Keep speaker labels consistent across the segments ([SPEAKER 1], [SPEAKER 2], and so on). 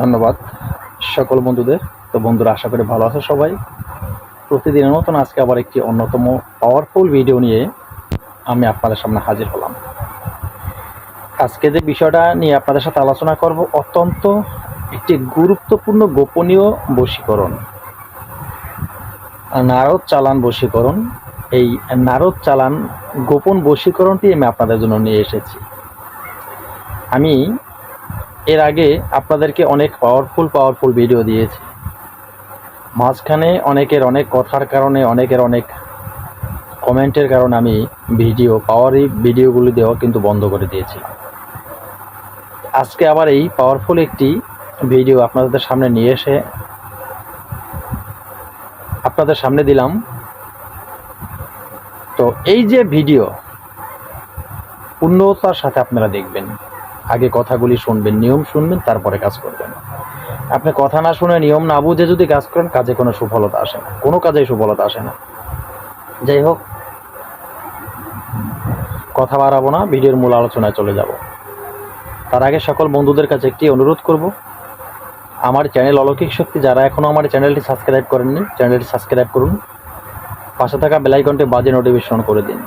[SPEAKER 1] ধন্যবাদ সকল বন্ধুদের। তো বন্ধুরা, আশা করি ভালো আছে সবাই। প্রতিদিনের মতন আজকে আবার একটি অন্যতম পাওয়ারফুল ভিডিও নিয়ে আমি আপনাদের সামনে হাজির হলাম। আজকে যে বিষয়টা নিয়ে আপনাদের সাথে আলোচনা করব, অত্যন্ত একটি গুরুত্বপূর্ণ গোপনীয় বশীকরণ। নারদ চালান বশীকরণ। এই নারদ চালান গোপন বশীকরণটি আমি আপনাদের জন্য নিয়ে এসেছি। আমি এর আগে আপনাদেরকে অনেক পাওয়ারফুল পাওয়ারফুল ভিডিও দিয়েছি। মাঝখানে অনেকের অনেক কথার কারণে, অনেকের অনেক কমেন্টের কারণে আমি ভিডিও পাওয়ারই ভিডিওগুলি দেওয়া কিন্তু বন্ধ করে দিয়েছি আজকে আবার এই পাওয়ারফুল একটি ভিডিও আপনাদের সামনে নিয়ে এসে আপনাদের সামনে দিলাম। তো এই যে ভিডিও পূর্ণতার সাথে আপনারা দেখবেন। আগে কথাগুলি শুনবেন, নিয়ম শুনবেন, তারপরে কাজ করবেন। আপনি কথা না শুনে, নিয়ম না বুঝে যদি কাজ করেন, কাজে কোনো সুফলতা আসে না। কোনো কাজেই সুফলতা আসে না। যাই হোক, কথা বাড়াবো না, ভিডিওর মূল আলোচনায় চলে যাব। তার আগে সকল বন্ধুদের কাছে একটি অনুরোধ করব। আমার চ্যানেল অলৌকিক শক্তি, যারা এখনও আমার চ্যানেলটি সাবস্ক্রাইব করেননি, চ্যানেলটি সাবস্ক্রাইব করুন। পাশে থাকা বেলাইকনটি বাজে নোটিফিকেশন করে দিন।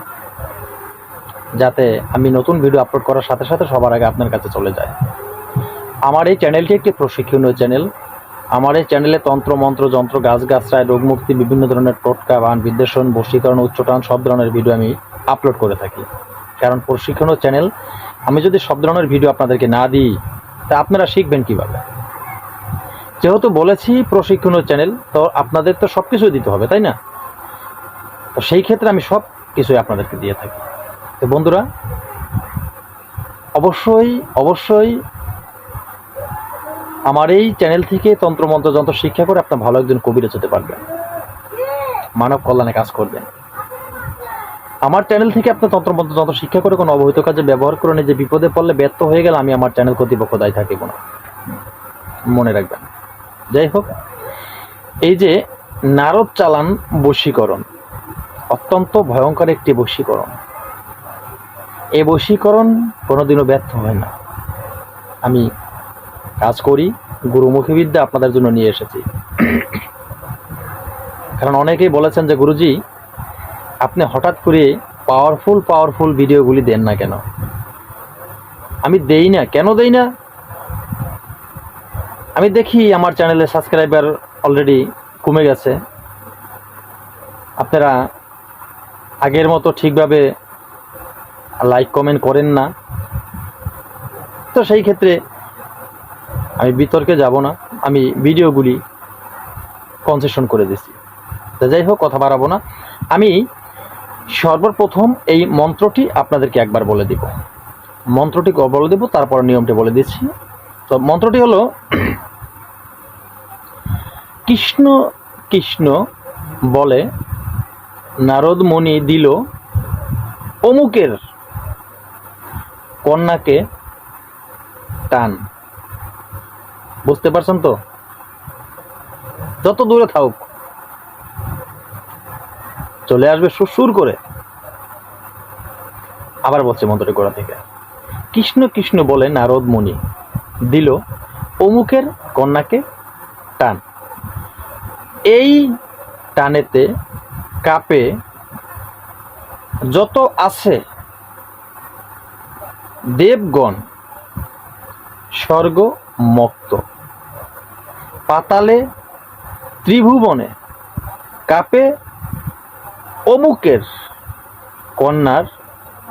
[SPEAKER 1] যাতে আমি নতুন ভিডিও আপলোড করার সাথে সাথে সবার আগে আপনার কাছে চলে যায়। আমার এই চ্যানেলটি একটি প্রশিক্ষণীয় চ্যানেল আমার এই চ্যানেলে তন্ত্র, মন্ত্র, যন্ত্র, গাছ গাছরায় রোগমুক্তি বিভিন্ন ধরনের টোটকা, বান, বিদ্বেষণ, বশীকরণ, উচ্চটান, সব ধরনের ভিডিও আমি আপলোড করে থাকি। কারণ প্রশিক্ষণীয় চ্যানেল আমি যদি সব ধরনের ভিডিও আপনাদেরকে না দিই, তা আপনারা শিখবেন কীভাবে? যেহেতু বলেছি প্রশিক্ষণীয় চ্যানেল তো আপনাদের তো সব কিছুই দিতে হবে, তাই না? তো সেই ক্ষেত্রে আমি সব কিছুই আপনাদেরকে দিয়ে থাকি। তো বন্ধুরা, অবশ্যই অবশ্যই আমার এই চ্যানেল থেকে তন্ত্রমন্ত্র যন্ত্র শিক্ষা করে আপনার ভালো একজন কবিরাজ হতে পারবেন। মানব কল্যাণে কাজ করবেন। আমার চ্যানেল থেকে আপনি তন্ত্রমন্ত্র যন্ত্র শিক্ষা করে কোনো অবহিত কাজে ব্যবহার করে যে বিপদে পড়লে ব্যর্থ হয়ে গেলে আমি আমার চ্যানেল কর্তৃপক্ষ দায়ী থাকিব না। মনে রাখবেন। যাই হোক, এই যে নারদ চালান বশীকরণ, অত্যন্ত ভয়ঙ্কর একটি বশীকরণ। এই বশীকরণ কোনোদিনও ব্যর্থ হয় না। আমি কাজ করি, গুরুমুখী বিদ্যা আপনাদের জন্য নিয়ে এসেছি। কারণ অনেকেই বলেছেন যে, গুরুজি, আপনি হঠাৎ করে পাওয়ারফুল পাওয়ারফুল ভিডিওগুলি দেন না কেন? আমি দেই না। কেন দেই না? আমি দেখি আমার চ্যানেলে সাবস্ক্রাইবার অলরেডি কমে গেছে। আপনারা আগের মতো ঠিকভাবে লাইক কমেন্ট করেন না। তো সেই ক্ষেত্রে আমি বিতর্কে যাব না, আমি ভিডিওগুলি কনসেশন করে দিছি তো যাই হোক, কথা বাড়াবো না। আমি সর্বপ্রথম এই মন্ত্রটি আপনাদেরকে একবার বলে দিব। মন্ত্রটি বলে দেব, তারপর নিয়মটি বলে দিচ্ছি। তো মন্ত্রটি হলো, কৃষ্ণ কৃষ্ণ বলে নারদমণি দিল অমুকের কন্যাকে টান। বুঝতে পারছেন তো? যত দূরে থাকুক। চলে আসবে সুর করে। আবার বলছে মন্ত্রটি গোড়া থেকে। কৃষ্ণ কৃষ্ণ বলে নারদ মুনি। দিল, অমুকের কন্যাকে টান। এই টানেতে কাপে যত আছে দেবগণ স্বর্গ মক্ত পাতালে ত্রিভুবনে, কাপে অমুকের কন্যার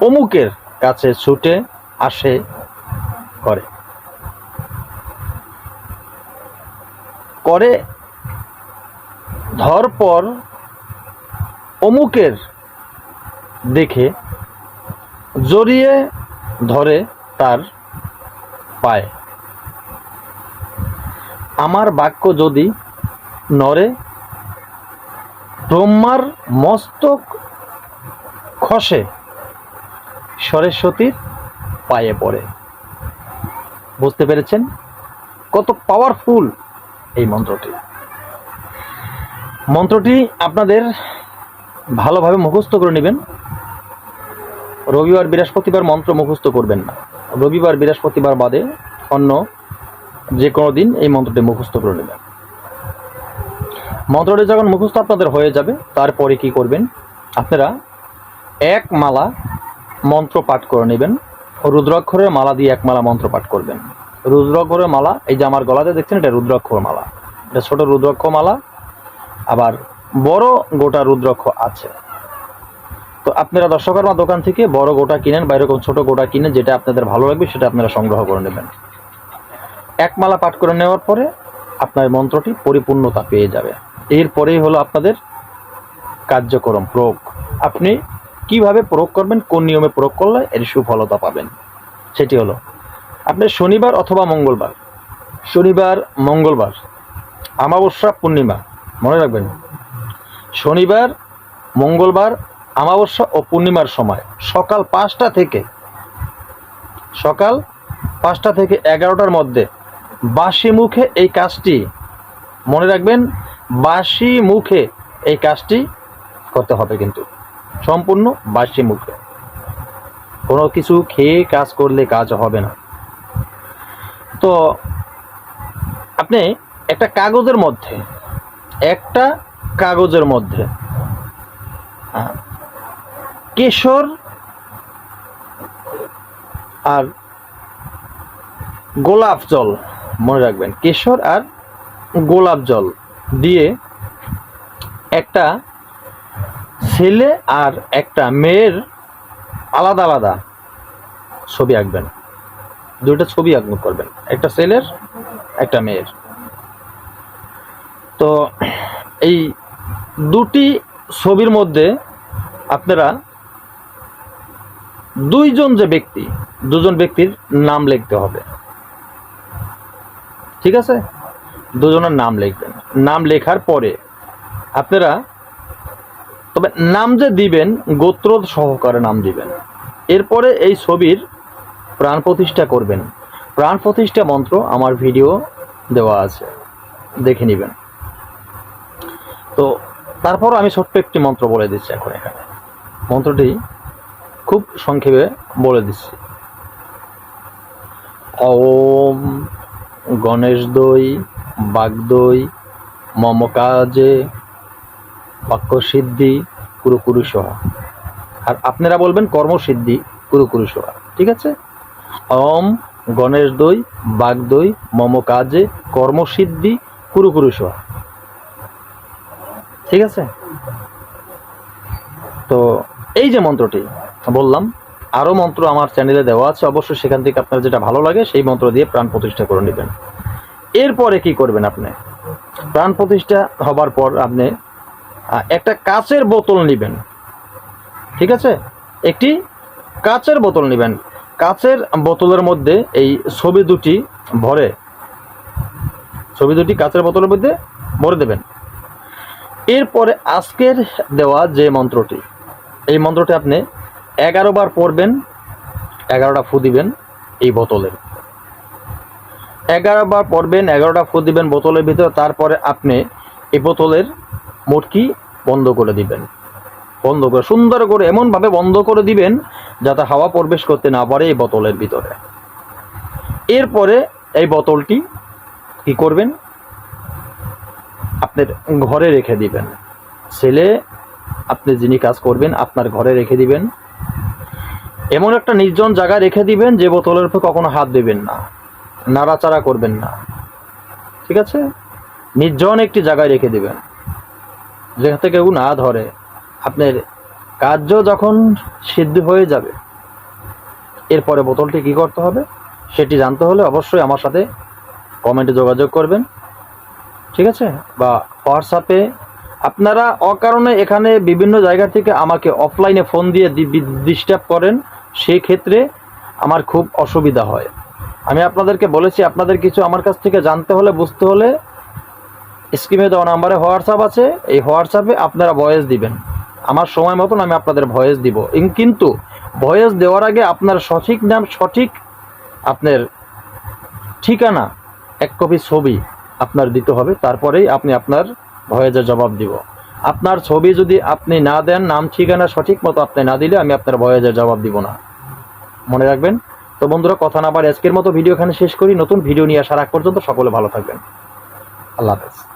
[SPEAKER 1] অমুকের কাছে ছুটে আসে করে। করে ধরপর অমুকের দেখে জড়িয়ে ধরে তার পায়। আমার বাক্য যদি নরে ব্রহ্মার মস্তক খসে, সরস্বতীর পায়ে পড়ে। বুঝতে পেরেছেন কত পাওয়ারফুল এই মন্ত্রটি। মন্ত্রটি আপনাদের ভালোভাবে মুখস্থ করে নেবেন। রবিবার বৃহস্পতিবার মন্ত্র মুখস্থ করবেন না। রবিবার বৃহস্পতিবার বাদে অন্য যে কোনো দিন এই মন্ত্রটি মুখস্থ করে নেবেন। মন্ত্রটি যখন মুখস্থ আপনাদের হয়ে যাবে, তারপরে কি করবেন? আপনারা এক মালা মন্ত্র পাঠ করে নেবেন। রুদ্রাক্ষরের মালা দিয়ে এক মালা মন্ত্র পাঠ করবেন। রুদ্রাক্ষরের মালা, এই যে আমার গলাতে দেখছেন, এটা রুদ্রাক্ষর মালা। এটা ছোট রুদ্রাক্ষ মালা, আবার বড় গোটা রুদ্রাক্ষ আছে। তো আপনারা দর্শকর্মা দোকান থেকে বড় গোটা কিনেন বা এরকম ছোটো গোটা কিনেন যেটা আপনাদের ভালো লাগবে সেটা আপনারা সংগ্রহ করে নেবেন। এক মালা পাঠ করে নেওয়ার পরে আপনার মন্ত্রটি পরিপূর্ণতা পেয়ে যাবে। এরপরেই হলো আপনাদের কার্যক্রম, প্রয়োগ। আপনি কীভাবে প্রয়োগ করবেন, কোন নিয়মে প্রয়োগ করলে এর সুফলতা পাবেন, সেটি হলো আপনি শনিবার অথবা মঙ্গলবার। শনিবার, মঙ্গলবার আমাবস্যা পূর্ণিমা, মনে রাখবেন। শনিবার, মঙ্গলবার আমাবস্যা ও পূর্ণিমার সময়। সকাল পাঁচটা থেকে, সকাল পাঁচটা থেকে এগারোটার মধ্যে বাসি মুখে এই কাজটি, মনে রাখবেন বাসি মুখে এই কাজটি করতে হবে কিন্তু। সম্পূর্ণ বাসি মুখে। কোনো কিছু খেয়ে কাজ করলে কাজ হবে না। তো আপনি একটা কাগজের মধ্যে, একটা কাগজের মধ্যে কেশর আর গোলাপ জল, মনে রাখবেন, কেশর আর গোলাপ জল দিয়ে একটা ছেলে আর একটা মেয়ের আলাদা আলাদা ছবি আঁকবেন। দুইটা ছবি আঁকন করবেন, একটা ছেলের, একটা মেয়ের। তো এই দুটি ছবির মধ্যে আপনারা দুইজন যে ব্যক্তি, দুজন ব্যক্তির নাম লিখতে হবে। ঠিক আছে? দুজনের নাম লিখবেন। নাম লেখার পরে আপনারা, তবে নাম যে দিবেন, গোত্র সহকারে নাম দিবেন। এরপরে এই ছবির প্রাণ প্রতিষ্ঠা করবেন। প্রাণ প্রতিষ্ঠা মন্ত্র আমার ভিডিও দেওয়া আছে। দেখে নেবেন। তো তারপর আমি ছোট্ট একটি মন্ত্র বলে দিচ্ছি এখন এখানে। মন্ত্রটি খুব সংক্ষেপে বলে দিচ্ছি। ওম গণেশ দই বাগদই মম কাজে বাক্য সিদ্ধি কুরুকুরু সহা। আর আপনারা বলবেন কর্মসিদ্ধি, কুরুকুরু সহা, ঠিক আছে? ওম গণেশ দই বাগদই মম কাজে, কর্মসিদ্ধি, কুরুকুরু সহা। ঠিক আছে? তো এই যে মন্ত্রটি বললাম আরও মন্ত্র আমার চ্যানেলে দেওয়া আছে, অবশ্যই সেখান থেকে আপনার যেটা ভালো লাগে সেই মন্ত্র দিয়ে প্রাণ প্রতিষ্ঠা করে নেবেন। এরপরে কি করবেন আপনি? প্রাণ প্রতিষ্ঠা হবার পর আপনি একটা কাচের বোতল নেবেন। ঠিক আছে? একটি কাচের বোতল নেবেন। কাচের বোতলের মধ্যে এই ছবি দুটি ভরে, ছবি দুটি কাচের বোতলের মধ্যে ভরে দেবেন। এরপরে আজকের দেওয়া যে মন্ত্রটি, এই মন্ত্রটি আপনি এগারো বার পড়বেন এগারোটা ফু দিবেন এই বোতলের এগারো বার পড়বেন এগারোটা ফু দিবেন বোতলের ভিতরে, তারপরে আপনি এই বোতলের মুটকি বন্ধ করে দিবেন। বন্ধ করে, সুন্দর করে এমনভাবে বন্ধ করে দিবেন যাতে হাওয়া প্রবেশ করতে না পারে এই বোতলের ভিতরে। এরপরে এই বোতলটি কি করবেন? আপনার ঘরে রেখে দিবেন। ছেলে, আপনি যিনি কাজ করবেন, আপনার ঘরে রেখে দিবেন। এমন একটা নির্জন জায়গায় রেখে দিবেন যে বোতলের উপর কখনো হাত দেবেন না, নাড়াচাড়া করবেন না। ঠিক আছে? নির্জন একটি জায়গায় রেখে দিবেন, যেখান থেকে কেউ না ধরে। আপনার কার্য যখন সিদ্ধ হয়ে যাবে, এরপরে বোতলটি কি করতে হবে? সেটি জানতে হলে অবশ্যই আমার সাথে কমেন্টে যোগাযোগ করবেন। ঠিক আছে? বা হোয়াটসঅ্যাপে আপনারা অকারণে এখানে বিভিন্ন জায়গা থেকে আমাকে অফলাইনে ফোন দিয়ে ডিস্টার্ব করেন। সেই ক্ষেত্রে আমার খুব অসুবিধা হয়। আমি আপনাদেরকে বলেছি, আপনাদের কিছু আমার কাছ থেকে জানতে হলে, বুঝতে হলে স্ক্রিনে দেওয়া নাম্বারে হোয়াটসঅ্যাপ আছে। এই হোয়াটসঅ্যাপে আপনারা ভয়েস দিবেন। আমার সময় মতন আমি আপনাদের ভয়েস দিব। কিন্তু ভয়েস দেওয়ার আগে আপনার সঠিক নাম, সঠিক আপনার ঠিকানা, এক কপি ছবি আপনার দিতে হবে। তারপরেই আপনি আপনার ভয়েজের জবাব দিব। আপনার ছবি যদি আপনি না দেন, নাম, ঠিকানা সঠিক মতো আপনি না দিলে আমি আপনার ভয়েজের জবাব দিব না। মনে রাখবেন? তো বন্ধুরা, কথা না আবার আজকের মতো ভিডিও এখানে শেষ করি। নতুন ভিডিও নিয়ে আসার আগ পর্যন্ত সকলে ভালো থাকবেন। আল্লাহ হাফেজ।